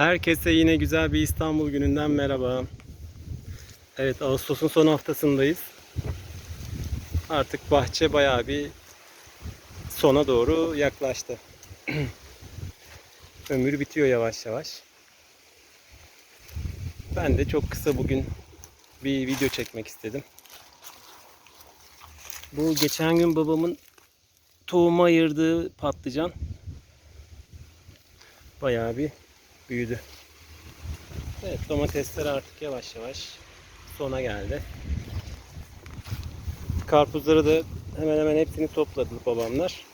Herkese yine güzel bir İstanbul gününden merhaba. Evet Ağustos'un son haftasındayız. Artık bahçe bayağı bir sona doğru yaklaştı. Ömür bitiyor yavaş yavaş. Ben de çok kısa bugün bir video çekmek istedim. Bu geçen gün babamın tohuma ayırdığı patlıcan bayağı bir büyüdü. Evet domatesler artık yavaş yavaş sona geldi. Karpuzları da hemen hemen hepsini topladı babamlar.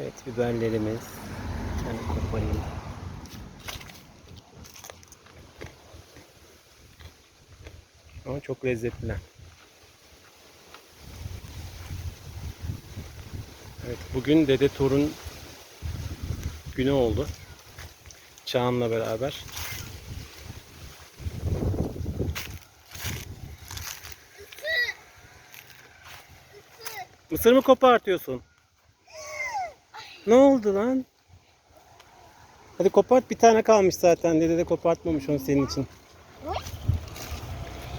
Evet biberlerimiz. Yani koparayım. Ama çok lezzetliler. Evet bugün dede torun günü oldu. Çağan'la beraber. Mısır mı kopartıyorsun? Ne oldu lan? Hadi kopart bir tane kalmış zaten. Dede de kopartmamış onu senin için.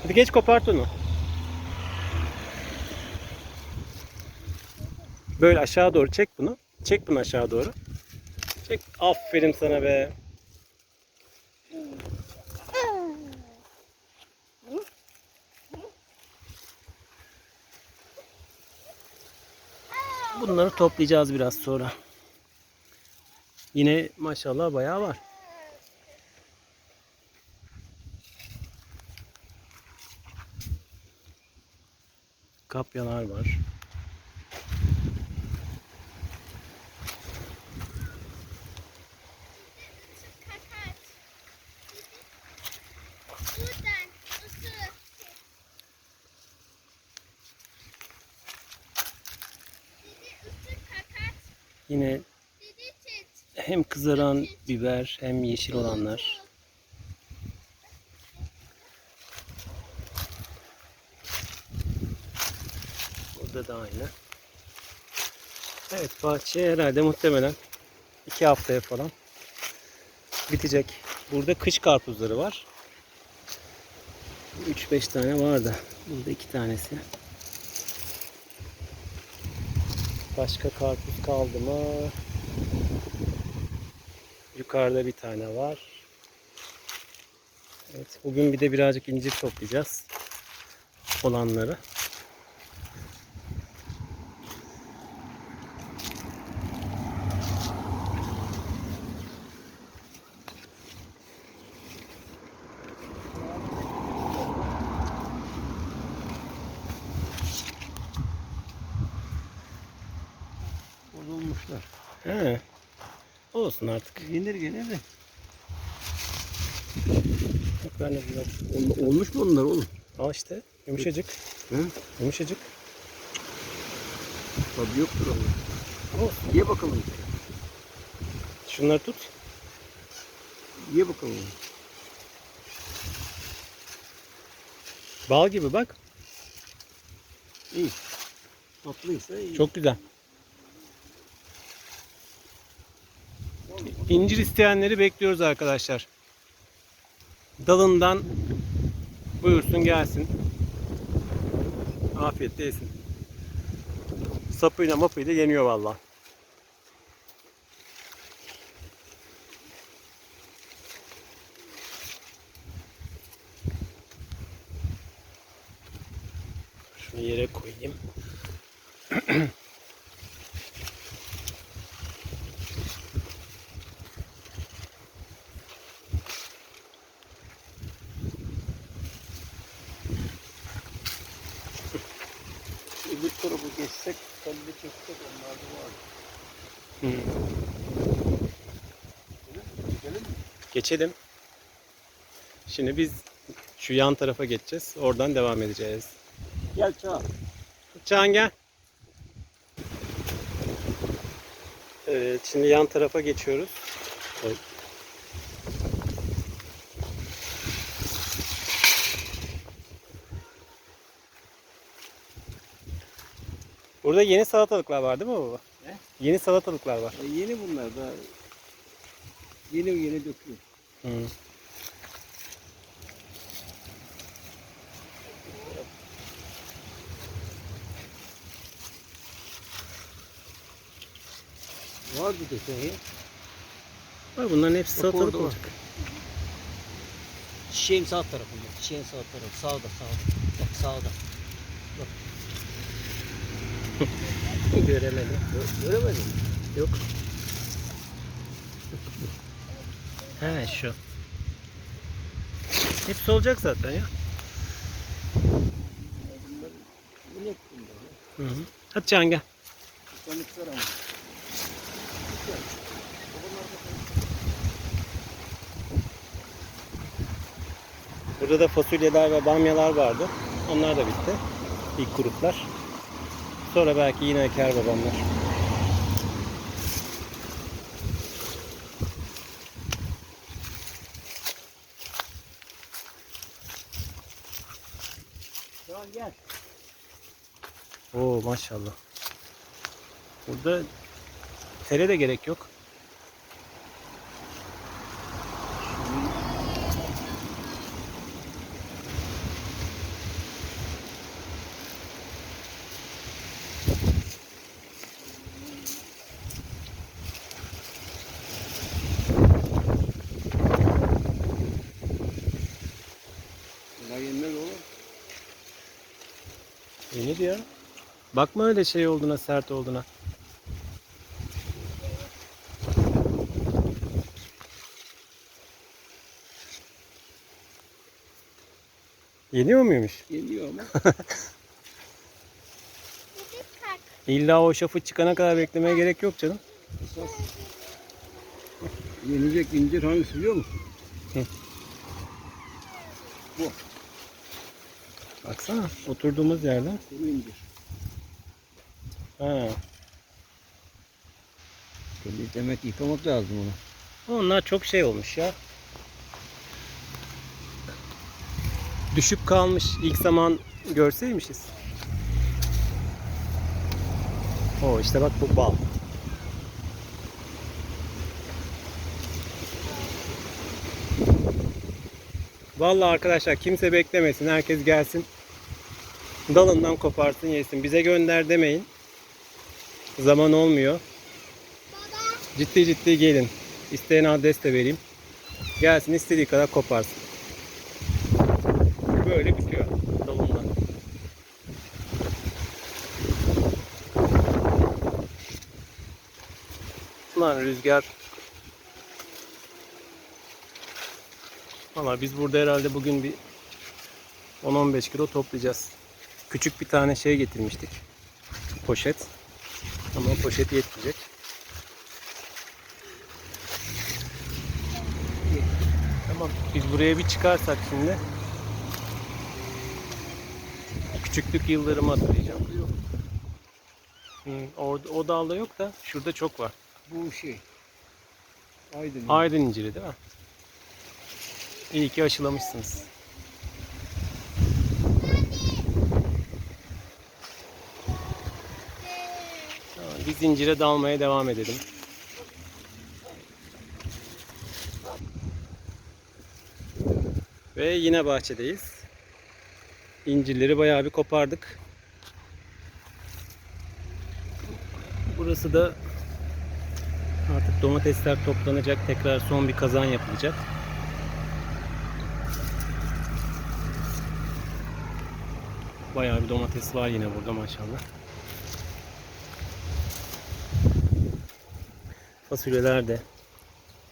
Hadi geç kopart onu. Böyle aşağı doğru çek bunu. Çek bunu aşağı doğru. Çek. Aferin sana be. Bunları toplayacağız biraz sonra. Yine maşallah bayağı var. Kapyalar var. Hem kızaran biber hem yeşil olanlar. Burada da aynı. Evet bahçe herhalde muhtemelen iki haftaya falan bitecek. Burada kış karpuzları var. 3-5 tane vardı. Burada iki tanesi. Başka karpuz kaldı mı? Yukarıda bir tane var. Evet, bugün bir de birazcık incir toplayacağız. Olanları. Bozulmuşlar. He. Olsun artık. Yenir gene de. Biraz... Ol- olmuş mu onlar oğlum? Al işte. Yumuşacık. Hı? Yumuşacık. Tabii yoktur onlar. Olsun. Ye bakalım. Şunları tut. Ye bakalım. Bal gibi bak. İyi. Tatlıysa iyi. Çok güzel. İncir isteyenleri bekliyoruz arkadaşlar. Dalından buyursun gelsin. Afiyetle yesin. Sapıyla mapıyla yeniyor valla. Şunu yere koyayım. Öbür tarafı geçsek, kalbi çeksek onlar da var. Gidelim mi? Geçelim. Şimdi biz şu yan tarafa geçeceğiz. Oradan devam edeceğiz. Gel çağır. Can gel. Evet, şimdi yan tarafa geçiyoruz. Oy. Burada yeni salatalıklar var değil mi baba? He? Yeni salatalıklar var. E, yeni bunlar da. Yeni yeni döküyor. Hı. Var bir de şey. Var bunların hepsi Bak salatalık orada var. olacak. Çiçeğin sağ tarafında. Çiçeğin sağ tarafı. Sağda sağda. Bak sağda. Göremedim. Gö- Göremedin mi? Yok. He şu. Hepsi olacak zaten ya. Hı hı. Hadi Can gel. Burada da fasulyeler ve bamyalar vardı. Onlar da bitti. İlk gruplar. Sonra belki yine eker babamlar. Tamam gel. Oo maşallah. Burada tere de gerek yok. Bunlar yenmez oğlum. Yenir ya. Bakma öyle şey olduğuna, sert olduğuna. Yeniyor muymuş? Yeniyor ama. İlla o şafı çıkana kadar beklemeye gerek yok canım. Yenecek incir hangisi biliyor musun? Hı. Bu. Baksana oturduğumuz yerden. Kuru incir. Ha. Tabii demek yıkamak lazım onu. Onlar çok şey olmuş ya. Düşüp kalmış ilk zaman görseymişiz. O işte bak bu bal. Vallahi arkadaşlar kimse beklemesin. Herkes gelsin. Dalından koparsın yesin. Bize gönder demeyin. Zaman olmuyor. Baba. Ciddi ciddi gelin. İsteyen adres de vereyim. Gelsin istediği kadar koparsın. Böyle bitiyor dalından. Lan rüzgar. Valla biz burada herhalde bugün bir 10-15 kilo toplayacağız. Küçük bir tane şey getirmiştik. Poşet. Ama poşet yetmeyecek. Tamam. Biz buraya bir çıkarsak şimdi küçüklük yıllarımı hatırlayacağım. Yok. Hı, orada, o dalda yok da şurada çok var. Bu şey. Aydın. Aydın inciri değil mi? İyi ki aşılamışsınız. Tamam, Biz incire dalmaya devam edelim. Ve yine bahçedeyiz. İncirleri bayağı bir kopardık. Burası da artık domatesler toplanacak. Tekrar son bir kazan yapılacak. Bayağı bir domates var yine burada maşallah. Fasulyeler de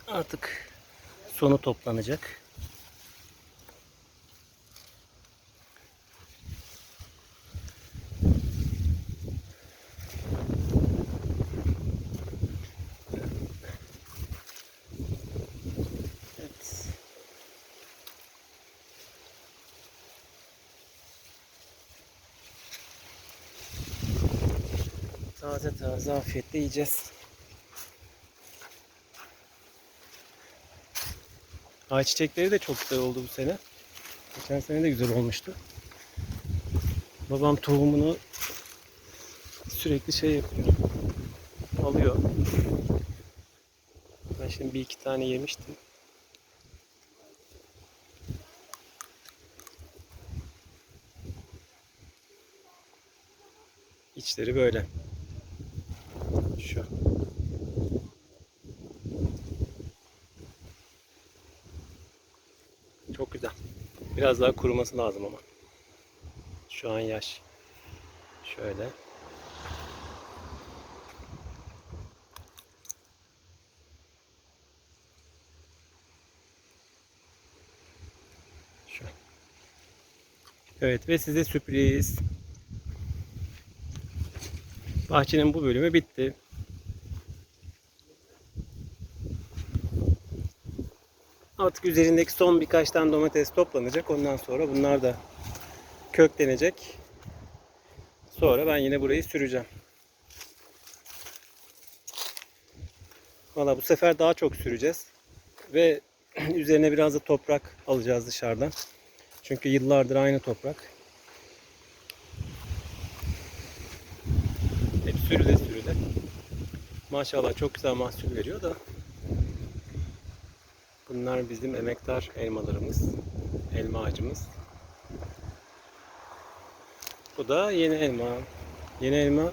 artık sonu toplanacak. Taze taze afiyetle yiyeceğiz. Ayçiçekleri de çok güzel oldu bu sene. Geçen sene de güzel olmuştu. Babam tohumunu sürekli şey yapıyor. duruyor. Ben şimdi bir iki tane yemiştim. İçleri böyle. Şu. Çok güzel. Biraz daha kuruması lazım ama. Şu an yaş. Şöyle. Şu. Evet ve size sürpriz. Bahçenin bu bölümü bitti. Artık üzerindeki son birkaç tane domates toplanacak. Ondan sonra bunlar da köklenecek. Sonra ben yine burayı süreceğim. Valla bu sefer daha çok süreceğiz. Ve üzerine biraz da toprak alacağız dışarıdan. Çünkü yıllardır aynı toprak. Hep sürüle sürüle. Maşallah çok güzel mahsul veriyor da. Bunlar bizim emektar elmalarımız. Elma ağacımız. Bu da yeni elma. Yeni elma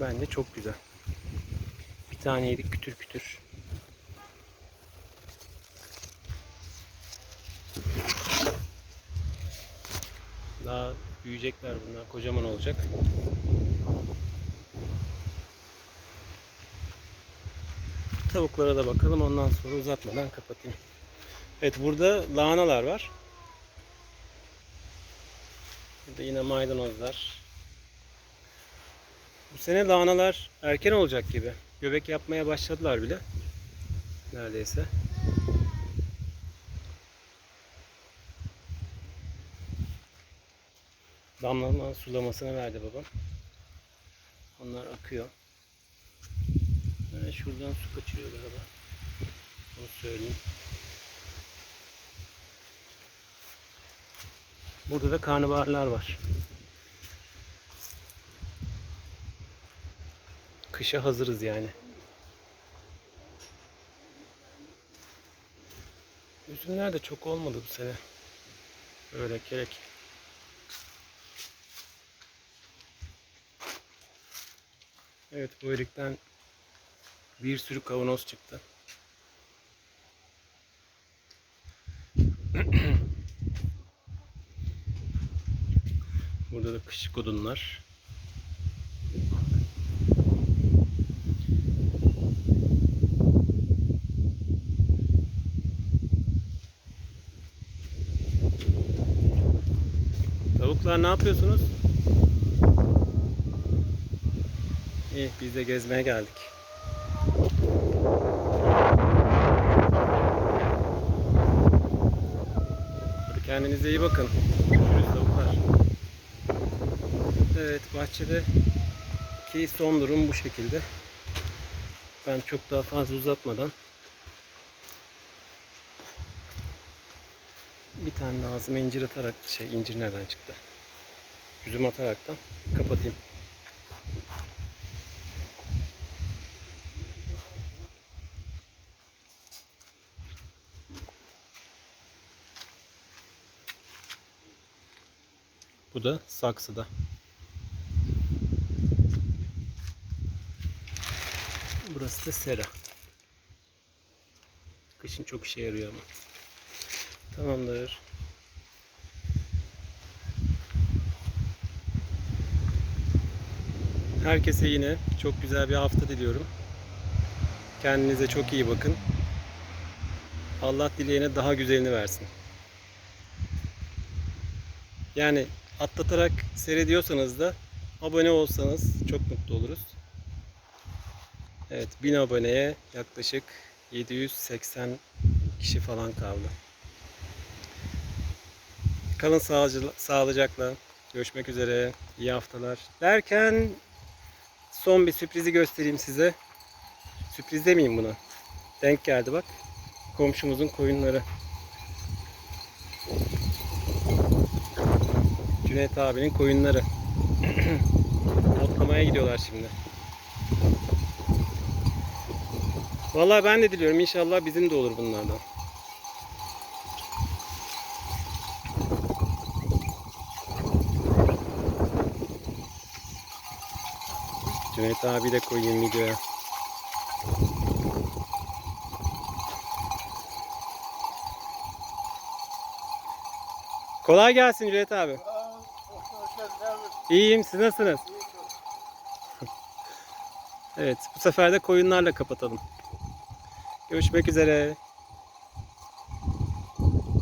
bence çok güzel. Bir tane yedik kütür kütür. Daha büyüyecekler bunlar. Kocaman olacak. Tavuklara da bakalım. Ondan sonra uzatmadan kapatayım. Evet burada lahanalar var. Burada yine maydanozlar. Bu sene lahanalar erken olacak gibi. Göbek yapmaya başladılar bile. Neredeyse. Damlama sulamasını verdi babam. Onlar akıyor. Ha, şuradan su kaçıyor galiba. Onu söyleyeyim. Burada da karnabaharlar var. Kışa hazırız yani. Üzümler de çok olmadı bu sene. Öyle kerek. Evet bu erikten bir sürü kavanoz çıktı. Burada da kışık odunlar. Tavuklar ne yapıyorsunuz? İyi biz de gezmeye geldik. Kendinize iyi bakın. Görüşürüz tavuklar. Evet bahçede ki son durum bu şekilde. Ben çok daha fazla uzatmadan bir tane ağzıma incir atarak şey incir nereden çıktı? Üzüm ataraktan kapatayım. Bu da saksıda. Burası da sera. Kışın çok işe yarıyor ama. Tamamdır. Herkese yine çok güzel bir hafta diliyorum. Kendinize çok iyi bakın. Allah dileyene daha güzelini versin. Yani atlatarak seyrediyorsanız da abone olsanız çok mutlu oluruz. Evet 1000 aboneye yaklaşık 780 kişi falan kaldı. Kalın sağlıcakla. Görüşmek üzere. İyi haftalar. Derken son bir sürprizi göstereyim size. Sürpriz demeyeyim buna. Denk geldi bak. Komşumuzun koyunları. Cüneyt abinin koyunları. Otlamaya gidiyorlar şimdi. Vallahi ben de diliyorum inşallah bizim de olur bunlardan. Cüneyt abi de koyayım videoya. Kolay gelsin Cüneyt abi. İyiyim siz nasılsınız? Evet bu sefer de koyunlarla kapatalım. Görüşmek üzere.